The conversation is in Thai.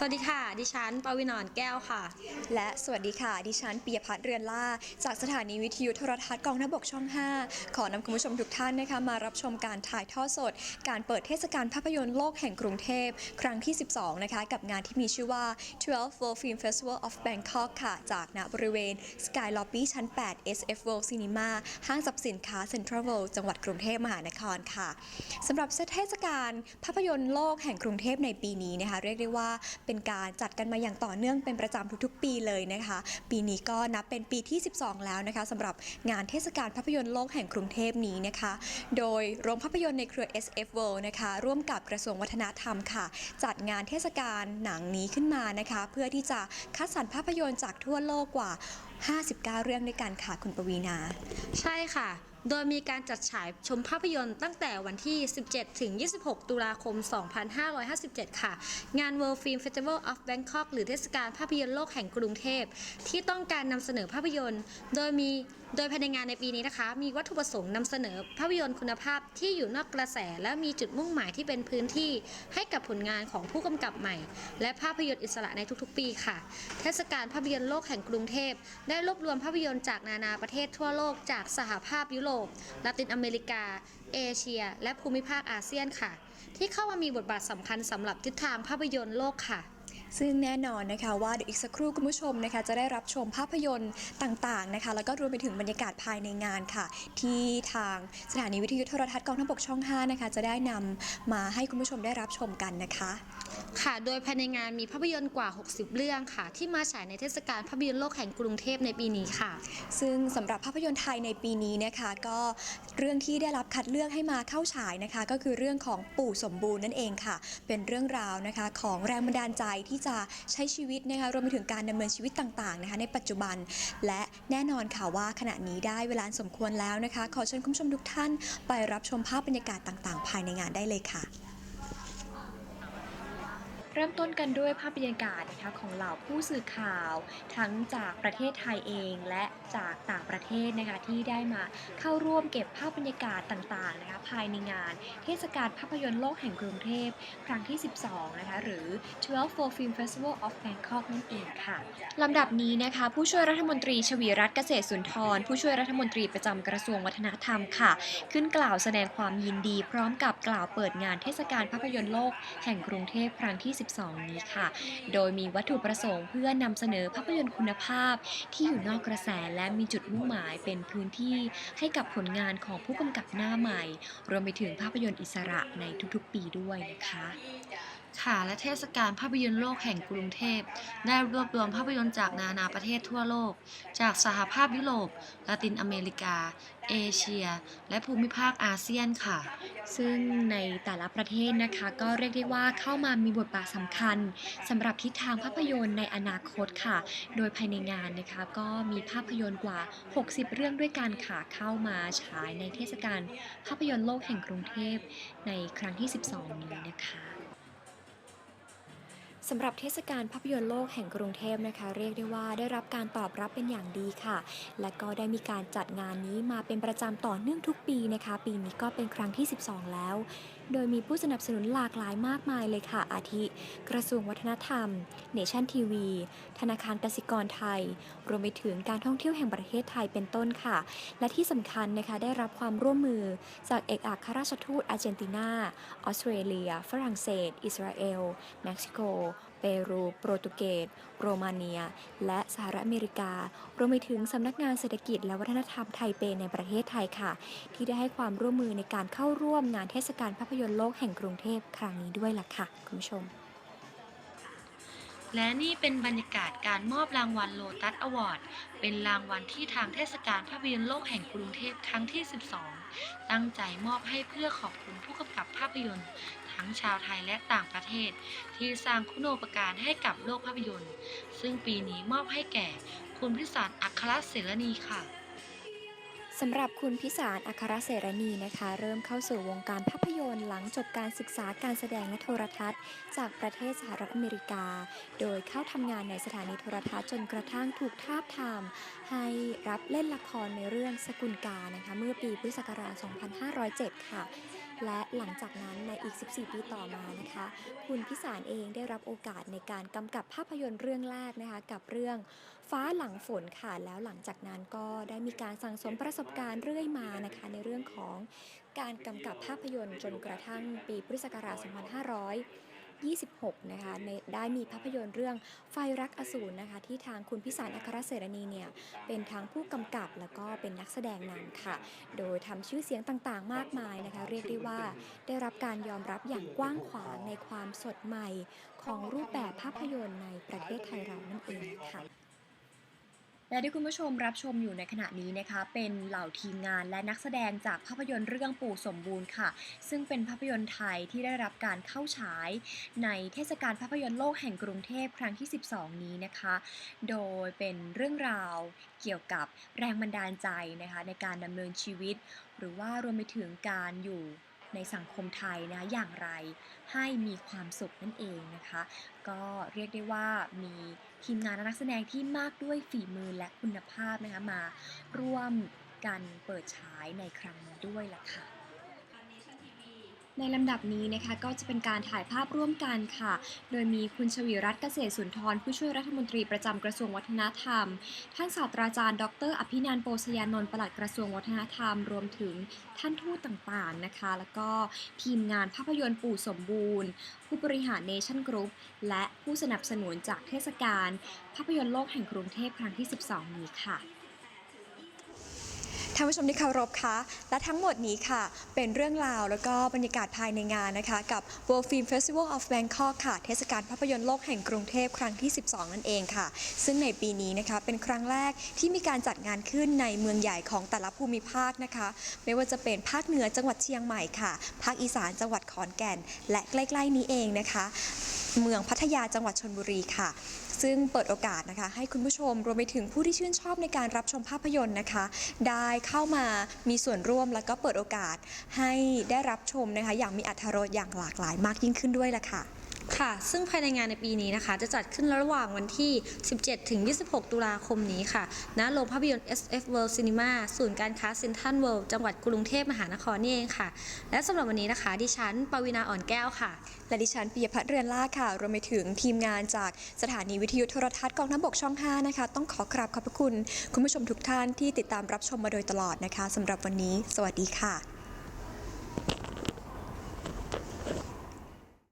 สวัสดีค่ะ ดิฉันปวินอนแก้วค่ะ และสวัสดีค่ะ ดิฉันปียพัฒน์เรือนล่า จากสถานีวิทยุโทรทัศน์กองทัพบกช่อง 5 ขอนำคุณผู้ชมทุกท่านนะคะมารับชมการถ่ายทอดสด การเปิดเทศกาลภาพยนตร์โลกแห่งกรุงเทพ ครั้งที่ 12 นะคะ กับงานที่มีชื่อว่า 12 World Film Festival of Bangkok ค่ะ จากณบริเวณ Sky Lobby ชั้น 8 SF World Cinema ห้างสรรพสินค้า Central World จังหวัดกรุงเทพมหานครค่ะสำหรับเทศกาลภาพยนตร์โลกแห่งกรุงเทพในปีนี้นะคะเรียกได้ว่าเป็นการจัดกันมาอย่างต่อเนื่องเป็นประจำทุกๆ ปีเลยนะคะ ปีนี้ก็นับเป็นปีที่ 12 แล้วนะคะสำหรับงานเทศกาลภาพยนตร์โลกแห่งกรุงเทพนี้นะคะ โดยโรงภาพยนตร์ในเครือ SF World นะคะ ร่วมกับกระทรวงวัฒนธรรมค่ะ จัดงานเทศกาลหนังนี้ขึ้นมานะคะ เพื่อที่จะคัดสรรภาพยนตร์จากทั่วโลกกว่า 59 เรื่องด้วยกันค่ะคุณปวีนา ใช่ค่ะ โดยมีการจัดฉายชมภาพยนตร์ตั้งแต่วันที่ 17 ถึง 26 ตุลาคม 2557 ค่ะ งาน World Film Festival of Bangkok หรือเทศกาลภาพยนตร์โลกแห่งกรุงเทพ ที่ต้องการนำเสนอภาพยนตร์ โดยมี โดยภายในงานในปีนี้นะคะ มีวัตถุประสงค์นำเสนอภาพยนตร์คุณภาพที่อยู่นอกกระแส และมีจุดมุ่งหมายที่เป็นพื้นที่ให้กับผลงานของผู้กำกับใหม่ และภาพยนตร์อิสระในทุกๆ ปีค่ะ เทศกาลภาพยนตร์โลกแห่งกรุงเทพ ได้รวบรวมภาพยนตร์จากนานาประเทศทั่วโลก จากสหภาพยุโรปลาตินอเมริกา เอเชีย และภูมิภาคอาเซียนค่ะ ที่เข้ามามีบทบาทสำคัญสำหรับทิศทางภาพยนตร์โลกค่ะ ซึ่งแน่นอนนะคะว่าเดี๋ยวอีกสักครู่คุณผู้ชมนะคะจะได้รับชมภาพยนตร์ต่างๆนะคะ แล้วก็รวมไปถึงบรรยากาศภายในงานค่ะ ที่ทางสถานีวิทยุโทรทัศน์กองทัพบกช่อง 5 นะคะ จะได้นำมาให้คุณผู้ชมได้รับชมกันนะคะ ค่ะ โดยภายในงานมีภาพยนตร์กว่า 60 เรื่องค่ะ ที่มาฉายในเทศกาลภาพยนตร์โลกแห่งกรุงเทพในปีนี้ค่ะ ซึ่งสำหรับภาพยนตร์ไทยในปีนี้นะคะก็เรื่องที่ได้รับคัดเลือกให้มาเข้าฉายนะคะ ก็คือเรื่องของปู่สมบูรณ์นั่นเองค่ะ เป็นเรื่องราวนะคะของแรงบันดาลใจที่จะใช้ชีวิตนะคะรวมไปถึงการดำเนินชีวิตต่างๆนะคะในปัจจุบัน และแน่นอนค่ะว่าขณะนี้ได้เวลาสมควรแล้วนะคะ ขอเชิญคุณผู้ชมทุกท่าน ไปรับชมภาพบรรยากาศต่างๆ ภายในงานได้เลยค่ะ เริ่มต้นกันด้วยภาพบรรยากาศนะคะของเหล่าผู้สื่อข่าว ทั้งจากประเทศไทยเองและจากต่างประเทศนะคะที่ได้มาเข้าร่วมเก็บภาพบรรยากาศต่างๆนะคะภายในงาน เทศกาลภาพยนตร์โลกแห่งกรุงเทพ ครั้งที่ 12 นะคะหรือ 12 for Film Festival of Bangkok นั่นเองค่ะลำดับนี้นะคะผู้ช่วยรัฐมนตรีชวีรัตน์เกษตรสุนทร ผู้ช่วยรัฐมนตรีประจำกระทรวงวัฒนธรรมค่ะ ขึ้นกล่าวแสดงความยินดี พร้อมกับกล่าวเปิดงานเทศกาลภาพยนตร์โลกแห่งกรุงเทพครั้งที่12 นี้ค่ะ โดยมีวัตถุประสงค์เพื่อนำเสนอภาพยนตร์คุณภาพ ที่อยู่นอกกระแสและมีจุดมุ่งหมายเป็นพื้นที่ให้กับผลงานของผู้กำกับหน้าใหม่ รวมไปถึงภาพยนตร์อิสระในทุกๆ ปีด้วยนะคะ ค่ะและเทศกาลภาพยนตร์โลกแห่งกรุงเทพ ได้รวบรวมภาพยนตร์จากนานาประเทศทั่วโลก จากสหภาพยุโรปลาตินอเมริกา เอเชีย และภูมิภาคอาเซียนค่ะ ซึ่งในแต่ละประเทศนะคะ ก็เรียกได้ว่าเข้ามามีบทบาทสำคัญสำหรับทิศทางภาพยนตร์ในอนาคตค่ะ โดยภายในงานนะคะก็มีภาพยนตร์กว่า 60 เรื่องด้วยกันค่ะเข้ามาฉายในเทศกาลภาพยนตร์โลกแห่งกรุงเทพในครั้งที่ 12 นี้นะคะ สำหรับเทศกาลภาพยนตร์โลกแห่งกรุงเทพนะคะ เรียกได้ว่าได้รับการตอบรับเป็นอย่างดีค่ะ และก็ได้มีการจัดงานนี้มาเป็นประจำต่อเนื่องทุกปีนะคะ ปีนี้ก็เป็นครั้งที่ 12 แล้ว โดยมีผู้สนับสนุนหลากหลายมากมายเลยค่ะ อาทิ กระทรวงวัฒนธรรม เนชั่นทีวี ธนาคารกสิกรไทย รวมไปถึงการท่องเที่ยวแห่งประเทศไทยเป็นต้นค่ะ และที่สำคัญนะคะได้รับความร่วมมือจากเอกอัครราชทูตอาร์เจนตินา ออสเตรเลีย ฝรั่งเศส อิสราเอล เม็กซิโก เปรู โปรตุเกส โรมาเนีย และสหรัฐอเมริกา รวมไปถึงสำนักงานเศรษฐกิจและวัฒนธรรมไทเปในประเทศไทยค่ะ ที่ได้ให้ความร่วมมือในการเข้าร่วมงานเทศกาลภาพยนตร์โลกแห่งกรุงเทพครั้งนี้ด้วยล่ะค่ะ คุณผู้ชม และนี่เป็นบรรยากาศการมอบรางวัลโลตัสอวอร์ด เป็นรางวัลที่ทางเทศกาลภาพยนตร์โลกแห่งกรุงเทพครั้งที่ 12 ตั้งใจมอบให้เพื่อขอบคุณผู้กำกับภาพยนตร์ ทั้งชาวไทยและต่างประเทศ ที่สร้างคุณูปการให้กับโลกภาพยนตร์ ซึ่งปีนี้มอบให้แก่ คุณพิสารอัครเสรณีค่ะสำหรับคุณพิสารอัครเสรณีนะคะ เริ่มเข้าสู่วงการภาพยนตร์หลังจบการศึกษาการแสดงและโทรทัศน์ จากประเทศสหรัฐอเมริกา โดยเข้าทำงานในสถานีโทรทัศน์จนกระทั่งถูกทาบทาม ให้รับเล่นละครในเรื่องสกุลกานะคะเมื่อปีพุทธศักราช 2507 ค่ะ และหลังจากนั้นในอีก 14 ปีต่อมานะคะ คุณพิสารเองได้รับโอกาสในการกำกับภาพยนตร์เรื่องแรกนะคะ กับเรื่องฟ้าหลังฝนค่ะแล้วหลังจากนั้นก็ได้มีการสั่งสมประสบการณ์เรื่อยมานะคะ ในเรื่องของการกำกับภาพยนตร์จนกระทั่งปีพุทธศักราช 2500 26 นะคะในได้มีภาพยนตร์เรื่องไฟรักอสูรนะคะ ที่ทางคุณพิสารอัครเสรณีเนี่ยเป็นทั้งผู้กำกับแล้วก็เป็นนักแสดงนำค่ะ โดยทำชื่อเสียงต่างๆ มากมายนะคะ เรียกได้ว่าได้รับการยอมรับอย่างกว้างขวางในความสดใหม่ของรูปแบบภาพยนตร์ในประเทศไทยเรานั่นเองค่ะ และที่คุณผู้ชมรับชมอยู่ในขณะนี้นะคะ เป็นเหล่าทีมงานและนักแสดงจากภาพยนตร์เรื่องปู่สมบูรณ์ค่ะ ซึ่งเป็นภาพยนตร์ไทยที่ได้รับการเข้าฉาย ในเทศกาลภาพยนตร์โลกแห่งกรุงเทพครั้งที่ 12 นี้นะคะ โดยเป็นเรื่องราวเกี่ยวกับแรงบันดาลใจนะคะในการดำเนินชีวิต หรือว่ารวมไปถึงการอยู่ ในสังคมไทยนะอย่างไรให้มีความสุขนั่นเองนะคะ ก็เรียกได้ว่ามีทีมงานนักแสดงที่มากด้วยฝีมือและคุณภาพนะคะมาร่วมกันเปิดฉายในครั้งนี้ด้วยล่ะค่ะ ในลำดับนี้นะคะก็จะเป็นการถ่ายภาพร่วมกันค่ะ โดยมีคุณชวีรัตน์เกษตรสุนทร ผู้ช่วยรัฐมนตรีประจำกระทรวงวัฒนธรรม ท่านศาสตราจารย์ ดร อภินันท์โปสยานนท์ปลัดกระทรวงวัฒนธรรม รวมถึงท่านทูตต่างๆนะคะ แล้วก็ทีมงานภาพยนตร์ปู่สมบูรณ์ ผู้บริหารเนชั่นกรุ๊ปและผู้สนับสนุนจากเทศกาลภาพยนตร์โลกแห่งกรุงเทพครั้งที่ 12 นี้ค่ะ ท่านผู้ชมที่เคารพคะและทั้งหมดนี้ค่ะ เป็นเรื่องราวแล้วก็บรรยากาศภายในงานนะคะ กับ World Film Festival of Bangkok ค่ะ เทศกาลภาพยนตร์โลกแห่งกรุงเทพครั้งที่ 12 นั่นเองค่ะ ซึ่งในปีนี้นะคะเป็นครั้งแรกที่มีการจัดงานขึ้นในเมืองใหญ่ของแต่ละภูมิภาคนะคะ ไม่ว่าจะเป็นภาคเหนือจังหวัดเชียงใหม่ค่ะ ภาคอีสานจังหวัดขอนแก่น และใกล้ ๆ นี้เองนะคะ เมืองพัทยาจังหวัดชนบุรีค่ะ ซึ่งเปิดโอกาสนะคะ ให้คุณผู้ชมรวมไปถึงผู้ที่ชื่นชอบในการรับชมภาพยนตร์นะคะ ได้เข้ามามีส่วนร่วมแล้วก็เปิดโอกาสให้ได้รับชมนะคะ อย่างมีอรรถรสอย่างหลากหลายมากยิ่งขึ้นด้วยล่ะค่ะ ค่ะ ซึ่งภายในงานในปีนี้นะคะ จะจัดขึ้นระหว่างวันที่ 17 ถึง 26 ตุลาคมนี้ค่ะ ณ โรงภาพยนตร์ SF World Cinema ศูนย์การค้าเซ็นทรัลเวิลด์จังหวัดกรุงเทพมหานครนี่เองค่ะ และสำหรับวันนี้นะคะ ดิฉัน ปวีณาอ่อนแก้วค่ะ และดิฉันปิยพัฒน์เรือนล่าค่ะ รวมไปถึงทีมงานจากสถานีวิทยุโทรทัศน์กองทัพบกช่อง 5 นะคะ ต้องขอกราบขอบพระคุณ คุณผู้ชมทุกท่านที่ติดตามรับชมมาโดยตลอดนะคะสำหรับวันนี้ สวัสดีค่ะ